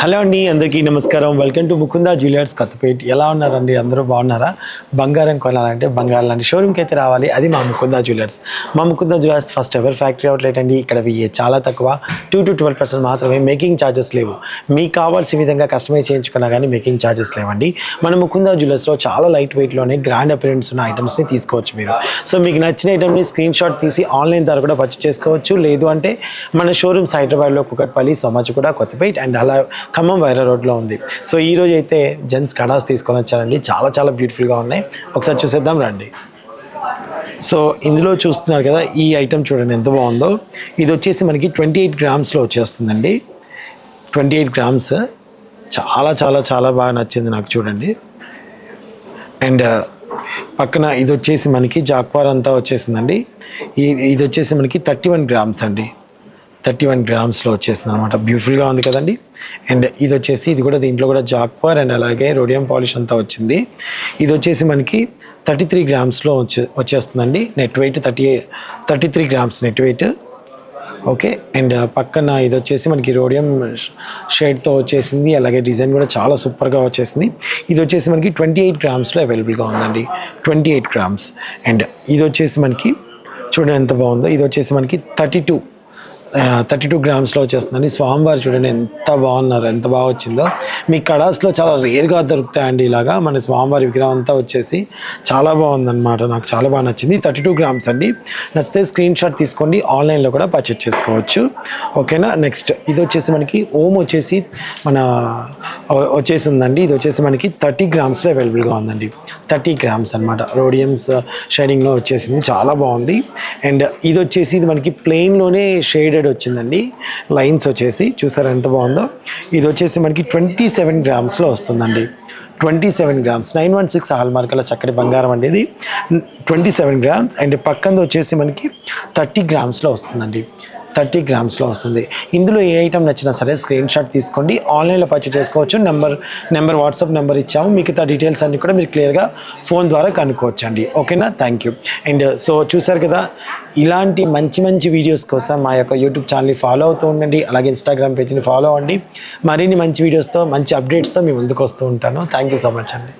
Hello అండి అందరికీ నమస్కారం. Welcome to Mukunda jewellers Kothapeta. ఎలా ఉన్నారండి? అందరూ బాగున్నారా? బంగారం కొనాలంటే బంగారం లాంటి షోరూమ్కి అయితే రావాలి. అది మా ముకుందా జ్యువెలర్స్ మా Mukunda jewellers first ever factory outlet అండి. ఇక్కడ వెయ్యి చాలా తక్కువ. టూ టు ట్వెల్వ్ పర్సెంట్ మాత్రమే మేకింగ్ ఛార్జెస్ లేవు. మీకు కావాల్సిన విధంగా కస్టమైజ్ చేయించుకున్నా కానీ మేకింగ్ ఛార్జెస్ లేవండి. మన ముకుందా జ్యువెలర్స్లో చాలా లైట్ వెయిట్లోనే గ్రాండ్ అపిరెన్స్ ఉన్న ఐటమ్స్ని తీసుకోవచ్చు మీరు. సో మీకు నచ్చిన ఐటమ్ని స్క్రీన్ షాట్ తీసి ఆన్లైన్ ద్వారా కూడా పర్చేస్ చేసుకోవచ్చు. లేదు అంటే మన షోరూమ్స్ హైదరాబాద్లో కుకట్పల్లి సోమాజ్ కూడా కొత్తపేట్ అండ్ అలా ఖమ్మం వైరా రోడ్లో ఉంది. సో ఈ అయితే జెంట్స్ కడాస్ తీసుకొని వచ్చారండి. చాలా చాలా బ్యూటిఫుల్గా ఉన్నాయి. ఒకసారి చూసేద్దాం రండి. సో ఇందులో చూస్తున్నారు కదా ఈ ఐటమ్ చూడండి ఎంత బాగుందో. ఇది వచ్చేసి మనకి ట్వంటీ ఎయిట్ గ్రామ్స్లో వచ్చేస్తుందండి. Twenty eight grams. చాలా చాలా చాలా బాగా నచ్చింది నాకు చూడండి. అండ్ పక్కన ఇది వచ్చేసి మనకి జాక్వార్ అంతా వచ్చేసిందండి ఇది ఇది వచ్చేసి మనకి థర్టీ వన్ గ్రామ్స్ అండి. థర్టీ వన్ గ్రామ్స్లో వచ్చేసింది అనమాట బ్యూటిఫుల్గా ఉంది కదండి. అండ్ ఇది వచ్చేసి ఇది కూడా దీంట్లో కూడా జాక్వార్ అండ్ అలాగే రోడియం పాలిష్ అంతా వచ్చింది. ఇది వచ్చేసి మనకి థర్టీ త్రీ గ్రామ్స్లో వచ్చే వచ్చేస్తుందండి. Net weight thirty thirty three grams net weight okay. And పక్కన ఇది వచ్చేసి మనకి రోడియం షేడ్తో వచ్చేసింది. అలాగే డిజైన్ కూడా చాలా సూపర్గా వచ్చేసింది. ఇది వచ్చేసి మనకి ట్వంటీ ఎయిట్ గ్రామ్స్లో అవైలబుల్గా ఉందండి. Twenty eight grams. అండ్ ఇది వచ్చేసి మనకి చూడండి ఎంత బాగుందో. ఇది వచ్చేసి మనకి థర్టీ టూ థర్టీ టూ గ్రామ్స్లో వచ్చేస్తుందండి స్వామివారు చూడండి ఎంత బాగున్నారు ఎంత బాగా వచ్చిందో. మీ కడాస్లో చాలా రేర్గా దొరుకుతాయండి ఇలాగా. మన స్వామివారి విగ్రహం అంతా వచ్చేసి చాలా బాగుందన్నమాట. నాకు చాలా బాగా నచ్చింది. థర్టీ టూ గ్రామ్స్ అండి. నచ్చితే స్క్రీన్ షాట్ తీసుకోండి. ఆన్లైన్లో కూడా పర్చేస్ చేసుకోవచ్చు. ఓకేనా? నెక్స్ట్ ఇది వచ్చేసి మనకి ఓమ్ వచ్చేసి మన వచ్చేసి ఉందండి. ఇది వచ్చేసి మనకి థర్టీ గ్రామ్స్లో అవైలబుల్గా ఉందండి. థర్టీ గ్రామ్స్ అనమాట రోడియమ్స్ షైనింగ్లో వచ్చేసింది. చాలా బాగుంది. అండ్ ఇది వచ్చేసి ఇది మనకి ప్లెయిన్లోనే షేడెడ్ వచ్చిందండి. లైన్స్ వచ్చేసి చూసారా ఎంత బాగుందో? ఇది వచ్చేసి మనకి ట్వంటీ సెవెన్ గ్రామ్స్లో వస్తుందండి. Twenty seven grams nine one six hall మార్కుల చక్కటి బంగారం అండి ఇది. ట్వంటీ సెవెన్ గ్రామ్స్ అండ్ పక్కన వచ్చేసి మనకి థర్టీ గ్రామ్స్లో వస్తుందండి. థర్టీ గ్రామ్స్లో వస్తుంది. ఇందులో ఏ ఐటమ్ నచ్చినా సరే స్క్రీన్ షాట్ తీసుకోండి. ఆన్లైన్లో పర్చేజ్ చేసుకోవచ్చు. నెంబర్ నెంబర్ వాట్సాప్ నెంబర్ ఇచ్చాము. మిగతా డీటెయిల్స్ అన్ని కూడా మీరు క్లియర్గా ఫోన్ ద్వారా కనుక్కోవచ్చు అండి ఓకేనా? థ్యాంక్ యూ అండ్ సో చూసారు కదా ఇలాంటి మంచి మంచి వీడియోస్ కోసం మా యొక్క యూట్యూబ్ ఛానల్ని ఫాలో అవుతూ ఉండండి. అలాగే ఇన్స్టాగ్రామ్ పేజ్ని ఫాలో అవ్వండి. మరిన్ని మంచి వీడియోస్తో మంచి అప్డేట్స్తో మీ ముందుకు వస్తూ ఉంటాను. థ్యాంక్ యూ సో మచ్ అండి.